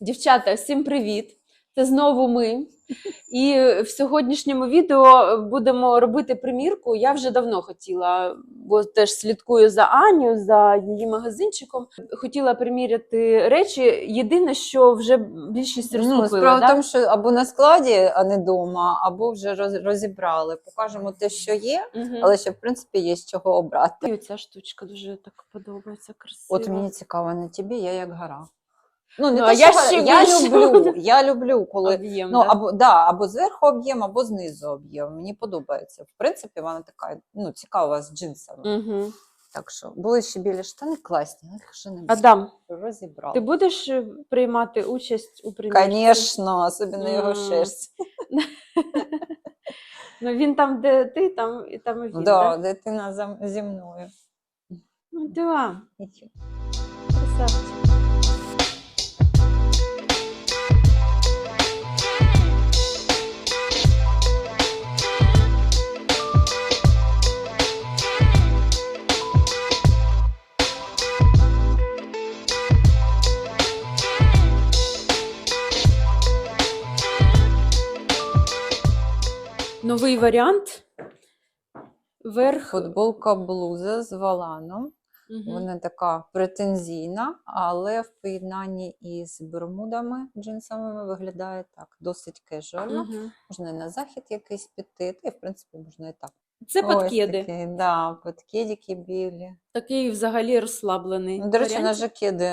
Дівчата, всім привіт! Це знову ми. І в сьогоднішньому відео будемо робити примірку. Я вже давно хотіла, бо теж слідкую за Аню, за її магазинчиком. Хотіла приміряти речі. Єдине, що вже більшість Ну, розкупила. справа да? в тому, що або на складі, а не вдома, або вже розібрали. Покажемо те, що є, Мгм. але ще в принципі є з чого обрати. І ця штучка дуже так подобається, красиво. От мені цікаво на тобі, я як гора. Ну, не Ну, те, я що ще я більше. люблю, я люблю, коли Об'єм, ну да? або да, або зверху об'єм, або знизу об'єм. Мені подобається. В принципі, вона така ну, цікава з джинсами. Мгм. Так що були ще білі штани класні, але вже не Адам, розібрали. ти будеш е, приймати участь у примірці? Звісно, особливо його шерсть. Ну він там, де ти, там і там і він. Да, дитина зі мною. Ну, да. Красавчик. Новий варіант. Верх. Футболка блуза з валаном. Угу. Вона така претензійна, але в поєднанні із бермудами джинсовими виглядає так, досить кежуально. Угу. Можна і на захід якийсь піти, та і в принципі можна і так. Це Ось подкиди. Такі, да, подкидики білі. Такий взагалі розслаблений. Ну, до речі, на жакеди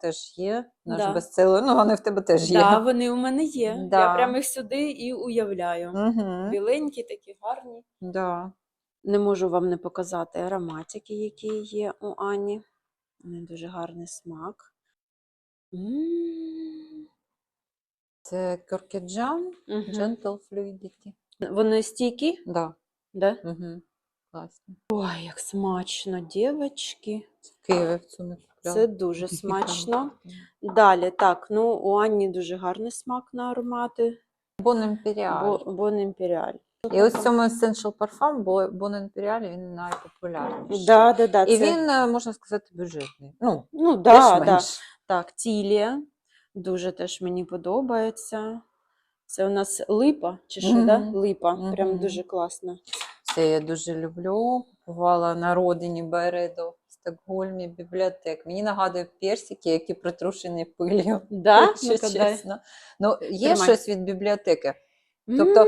теж є. Наш Да. бестселер. Ну, вони в тебе теж є. Да, вони у мене є. Я прямо їх сюди і уявляю. Угу. Біленькі, такі гарні. Да. Не можу вам не показати ароматики, які є у Ані. Вони дуже гарний смак. М. Це Кюркеджан, Мгм. Gentle Fluidity. Вони стійкі? Да. Да? Угу. Класно. Ой, як смачно, дівчатки. В Києві в цьому купляла. Це дуже смачно. Далі, так, ну у Ані дуже гарний смак на аромати. Бон Імперіаль. Бон Імперіаль. І ось в цьому Essential Parfum, бо Бон Імперіаль він найпопулярніший. Да, да, да, І це... він, е, можна сказати, бюджетний. Ну, Ну, да, да. Так, Тілія. Дуже теж мені подобається. Це у нас липа, чи що, да? Мгм. Липа. Прям Мгм. дуже класно. Це я дуже люблю. Купувала на родині Бередо в Стокгольмі бібліотек. Мені нагадує персики, які притрушені пилью. Да? якщо Ну-ка, чесно. Ну, є Тримай. щось від бібліотеки. Тобто,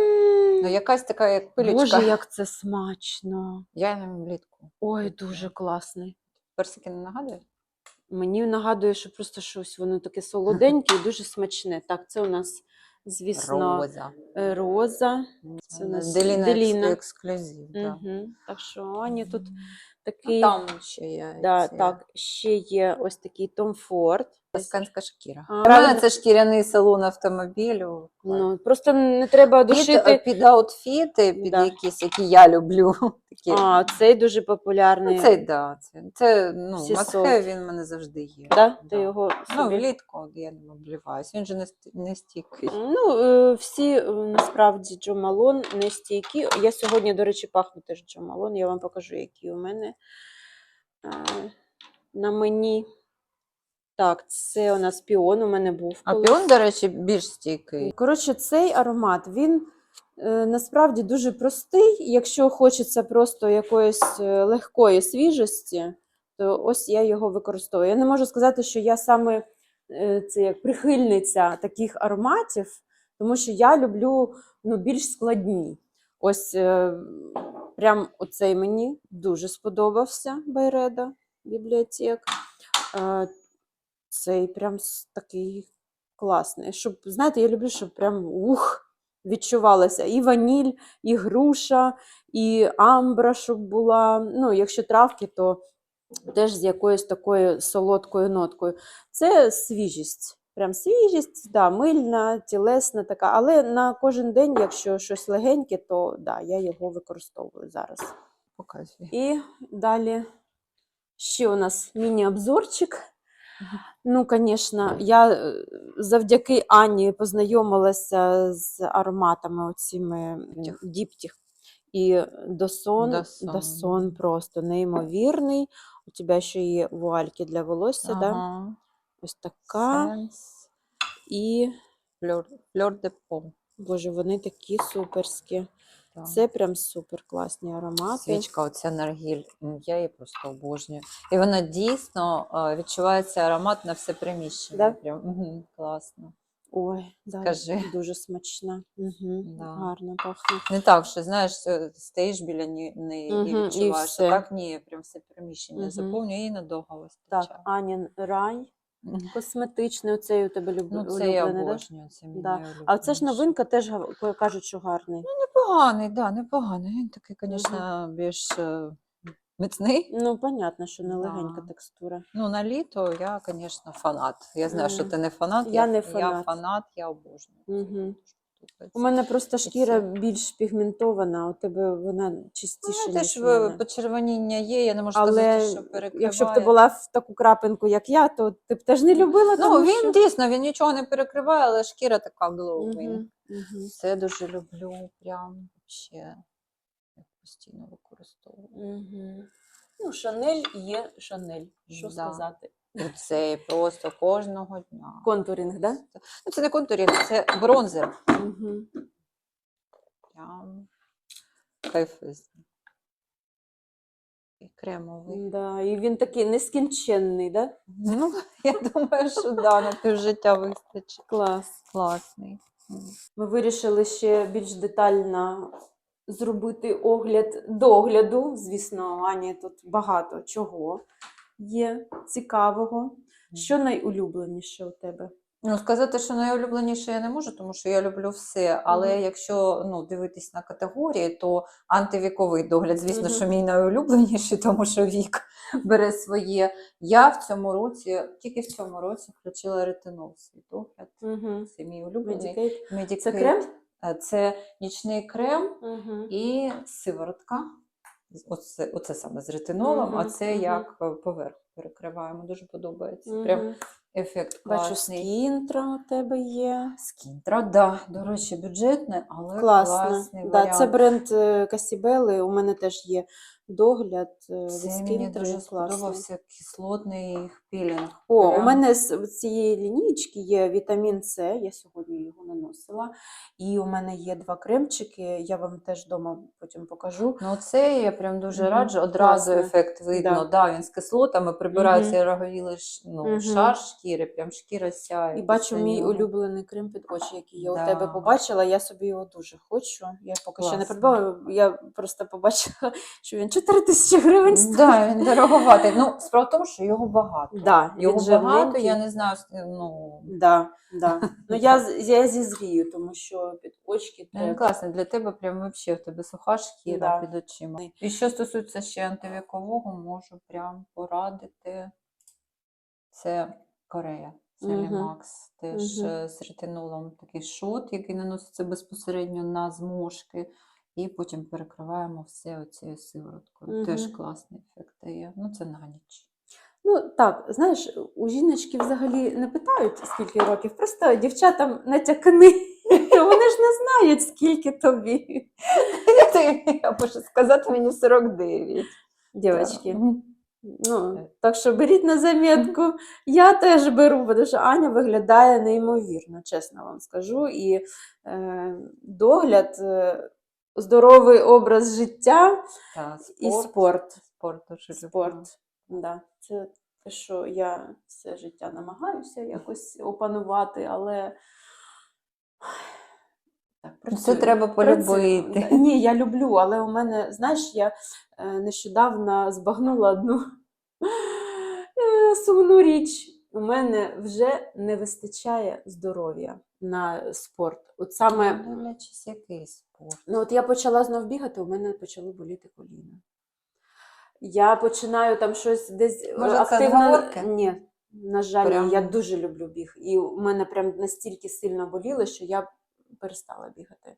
Ну, якась така, як пилючка. Боже, як це смачно. Я не влітку. Ой, дуже класний. Персики не нагадує? Мені нагадує, що просто щось воно таке солоденьке і дуже смачне. Так, це у нас, звісно, Роза. е, роза. Це у нас Деліна Деліна. ексклюзив. Да. Угу. Так що Ані тут Ну, такий. Там ще є. да, ці- так, ще є ось такий Том Форд. Тосканська шкіра. А, правильно. це шкіряний салон автомобілю. Ну, просто не треба Під, душити. під аутфіти, під Да. якісь, які я люблю. Такі. А, цей дуже популярний. Ну, цей, да, це, це ну, have, він в мене завжди є. да? Ти Да. його Ну, собі... влітку я не обливаюсь, він же не, не стійкий. Ну, е, всі е, насправді Джо Малон не стійкі. Я сьогодні, до речі, пахну теж Джо Малон. Я вам покажу, які у мене е, на мені. Так, це у нас піон, у мене був. А колись. піон, до речі, більш стійкий. Коротше, цей аромат він е, насправді дуже простий. Якщо хочеться просто якоїсь е, легкої свіжості, то ось я його використовую. Я не можу сказати, що я саме е, це як прихильниця таких ароматів, тому що я люблю ну, більш складні. Ось е, прям оцей мені дуже сподобався Байреда бібліотек. Е, Цей прям такий класний. Щоб, знаєте, я люблю, щоб прям ух, відчувалося і ваніль, і груша, і амбра, щоб була. Ну, якщо травки, то теж з якоюсь такою солодкою ноткою. Це свіжість. Прям свіжість, да, мильна, тілесна така. Але на кожен день, якщо щось легеньке, то да, я його використовую зараз. Показує. І далі ще у нас міні-обзорчик. Ну, звісно, я е, завдяки Ані познайомилася з ароматами оціми Діптіх. І досон, Досон. досон просто неймовірний. У тебе ще є вуальки для волосся, да? Ось така. І, Фльор, фльор де боже, вони такі суперські. Так. Це прям супер класні аромати. Свічка, оця наргіль, я її просто обожнюю. І вона дійсно е, відчувається аромат на все приміщення. Да? Прям, угу, класно. Ой, да, дуже смачна. Угу, Да. Гарно пахне. Не так, що знаєш, е, стоїш біля неї Мгм, і і відчуваєш. А так ні, прям все приміщення Мгм. заповнює і надовго Так. Анін рай. Косметичний, оцей у тебе люб... Ну, це я улюблений, да? обожнюю. Це мій Да. А це ж найулюбленіший. новинка теж кажуть, що гарний. Непоганий, да, непоганий. Він такий, звісно, більш е, міцний. Ну, понятно, що не легенька Да. текстура. Ну, на літо я, звісно, фанат. Я знаю, що Мгм. ти не фанат. Я не фанат. Я фанат. я обожнюю. це. У мене просто шкіра більш пігментована, у тебе вона Ну, чистіше, теж почервоніння є, я не можу Але сказати, що перекриває. якщо б ти була в таку крапинку, як я, то ти б теж не любила. Ну, тому він що... дійсно він нічого не перекриває, але шкіра така glowing. Мгм, мгм, Це дуже люблю, прям ще постійно використовую. мгм. Ну, Шанель є Шанель. Що Да. сказати? І це просто кожного дня. Контуринг, да? Ну, це не контурінг, це бронзер. Угу. Прям кайфую. І кремовий. Да. І він такий нескінченний, да? Ну, я думаю, що да, на півжиття вистачить. Клас. Класний. Ми вирішили ще більш детально зробити огляд догляду. Звісно, Ані тут багато чого є цікавого. Що найулюбленіше у тебе? Ну, сказати, що найулюбленіше я не можу, тому що я люблю все. Але Мгм. якщо ну, дивитись на категорії, то антивіковий догляд, звісно, Мгм. що мій найулюбленіший, тому що вік бере своє. Я в цьому році, тільки в цьому році включила ретинол свій догляд. Угу. Це мій улюблений. Medicate. Це крем? Е, Це нічний крем Угу. і сиворотка. Оце, оце саме з ретинолом, а це це мгм. як е, поверх перекриваємо. Дуже подобається. Прям ефект Бачу, класний. скінтра у тебе є. Скінтра, да, до речі, бюджетне, але Класно. класний Да, варіант. це бренд е, Касібели. У мене теж є догляд е, Це мені дуже сподобався кислотний пілінг. О, у мене з цієї лінійки є вітамін С, я сьогодні його наносила. І у мене є два кремчики, я вам теж вдома потім покажу. Ну, це я прям дуже раджу. Одразу класно. ефект видно. Да. Да. він з кислотами прибирається і роговілий ну, Мгм. шар шкіри, прям шкіра сяє. І бачу мій улюблений крем під очі, який я у тебе побачила. Я собі його дуже хочу. Я поки ще не придбала. Я просто побачила, що він 4 тисячі гривень стоїть. Да, він дороговатий. Ну, справа в тому, що його багато. Да, Його багато, я не знаю, ну, Да, да. Ну я, я зізрію, тому що під очки Ну, треба. класний для тебе, прям вообще в тебе суха шкіра Да. під очима. І що стосується ще антивікового, можу прям порадити. Це Корея. Це Мгм. Лімакс. Теж е, з ретинолом такий шот, який наноситься безпосередньо на зморшки. І потім перекриваємо все оцією сивороткою. Теж класний ефект дає. Ну, це на ніч. Ну так, знаєш, у жіночки взагалі не питають, скільки років, просто дівчатам натякни. Вони ж не знають, скільки тобі. Я можу сказати, мені 49. Дівчатки. Так. Ну, так що беріть на замітку. Я теж беру, тому що Аня виглядає неймовірно, чесно вам скажу. І е, догляд, е, здоровий образ життя Та, і спорт. спорт. Спорт дуже. Спорт. Да. Це те, що я все життя намагаюся якось опанувати, але. Так, Це треба полюбити. Да. Ні, я люблю, але у мене, знаєш, я е, нещодавно збагнула одну е, сумну річ. У мене вже не вистачає здоров'я на спорт. От саме, Дивлячись, який спорт. ну от я почала знов бігати, у мене почали боліти коліна. Я починаю там щось десь е, Може, активно. отговорки? Ні, на жаль, Прям? я дуже люблю біг. І у мене прям настільки сильно боліло, що я перестала бігати.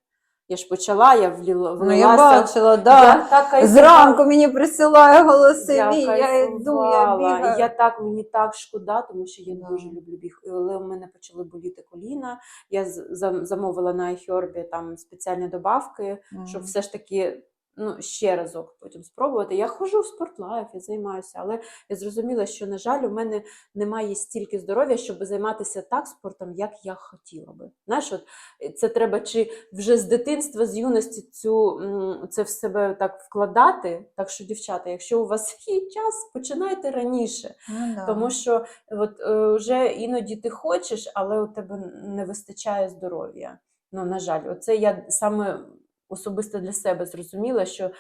Я ж почала, я вліла, Ну, я бачила, да. Я. Зранку мені присилає голосові, я, Я йду, я бігаю. Я так, мені так шкода, тому що я дуже люблю біг. Але у мене почали боліти коліна. Я замовила на iHerb там спеціальні добавки, щоб все ж таки ну, ще разок потім спробувати. Я ходжу в спортлайф, я займаюся, але я зрозуміла, що, на жаль, у мене немає стільки здоров'я, щоб займатися так спортом, як я хотіла би. Знаєш, от е, це треба чи вже з дитинства, з юності цю, це в себе так вкладати. Так що, дівчата, якщо у вас є час, починайте раніше. Ну, да. Тому що от, е, вже іноді ти хочеш, але у тебе не вистачає здоров'я. Ну, на жаль, оце я саме особисто для себе зрозуміла, що е,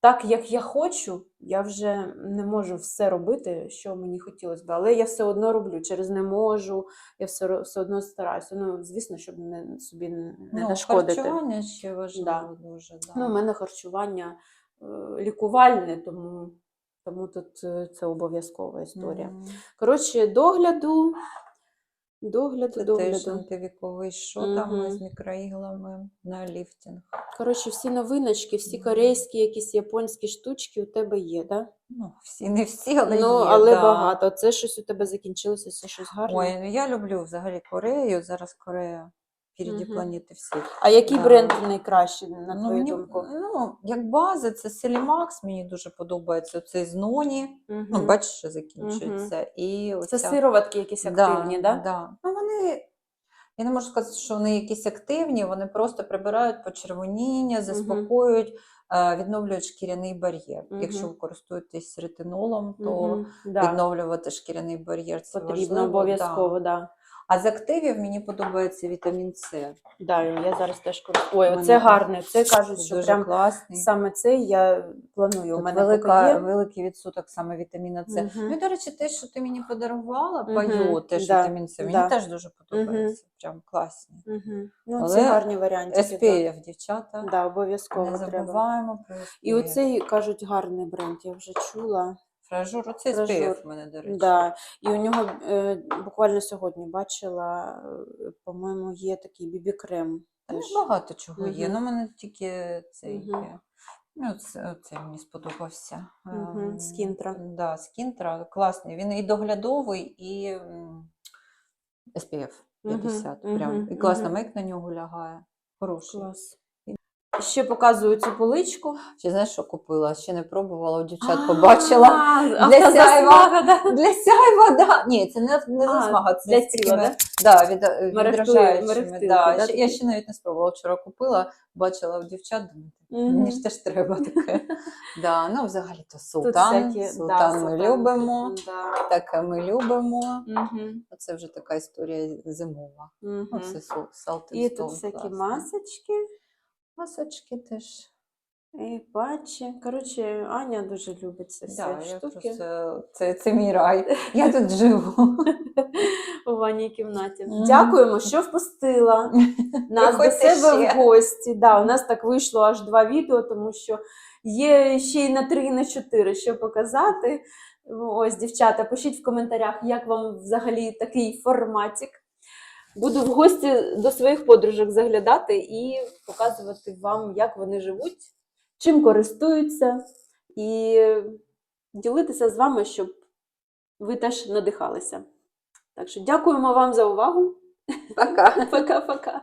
так як я хочу, я вже не можу все робити, що мені хотілося б. Але я все одно роблю через не можу, я все, все одно стараюся. Ну, звісно, щоб не, собі не, ну, нашкодити. харчування ще важливо Да. дуже. Да. Ну, у мене харчування е, лікувальне, тому, тому тут е, це обов'язкова історія. Мгм. Коротше, догляду, догляду, Це теж догляду. антивіковий що там з мікроіглами на ліфтинг. Коротше, всі новиночки, всі корейські, якісь японські штучки у тебе є, да? Ну, всі не всі, але ну, є, але да. багато. Це щось у тебе закінчилося, це щось гарне. Ой, ну я люблю взагалі Корею. Зараз Корея впереді Мгм. планети всіх. А який да. бренд найкращий, на ну, твою мені, думку? ну, як база, це Селімакс, мені дуже подобається. Цей з Ноні. Мгм. Ну, бачиш, що закінчується. І Це сироватки якісь активні, да? Да. Ну, вони, я не можу сказати, що вони якісь активні, вони просто прибирають почервоніння, заспокоюють, е, відновлюють шкіряний бар'єр. Мгм. Якщо ви користуєтесь ретинолом, то Мгм. Да. відновлювати шкіряний бар'єр це Потрібно важливо. обов'язково, Да. да. А з активів мені подобається вітамін С. Да, я зараз теж користуюсь. Ой, У оце гарне. Це кажуть, що дуже прям класний. саме цей я планую. У мене велика, є. великий відсоток саме вітаміна С. Мгм. Ну і, до речі, те, що ти мені подарувала, пайо, теж да, вітамін С, мені да. теж дуже подобається. Прям класні. Угу. Ну, Але це гарні варіанти. SPF, дівчата. Да, обов'язково Не забуваємо про SPF. І оцей, кажуть, гарний бренд, я вже чула. Фражур, оцей Фражур. SPF мене, до речі. Да. І у нього е, буквально сьогодні бачила, е, по-моєму, є такий бібі-крем. Теж. багато чого є, Мгм. ну мене тільки цей Мгм. є. Ну, це, це мені сподобався. Мгм, Ем, Скінтра. Да, Скінтра класний. Він і доглядовий, і м, SPF 50. Мгм, Прям. мгм, І класно мгм. мейк на нього лягає. Хороший. Клас. Ще показую цю поличку. Ще знаєш, що купила? Ще не пробувала, у дівчат побачила. Для да? Для сяйва, да. Ні, це не, не засмага, це для тіла, да? від, е, відражаючими. Да. Я ще навіть не спробувала. Вчора купила, бачила у дівчат, мені ж теж треба таке. да, ну, взагалі то султан. султан ми любимо, таке ми любимо. Це вже така історія зимова. Це І тут всякі масочки. Масочки теж. І патчі. Коротше, Аня дуже любить ці Да, я штуки просто, це, це мій рай. Я тут живу. у ванній кімнаті. Дякуємо, що впустила нас до себе ще. в гості. Да, у нас так вийшло аж два відео, тому що є ще й на три, і на чотири що показати. Ось, дівчата, пишіть в коментарях, як вам взагалі такий форматик. Буду в гості до своїх подружок заглядати і показувати вам, як вони живуть, чим користуються, і ділитися з вами, щоб ви теж надихалися. Так що дякуємо вам за увагу. Пока. Пока-пока.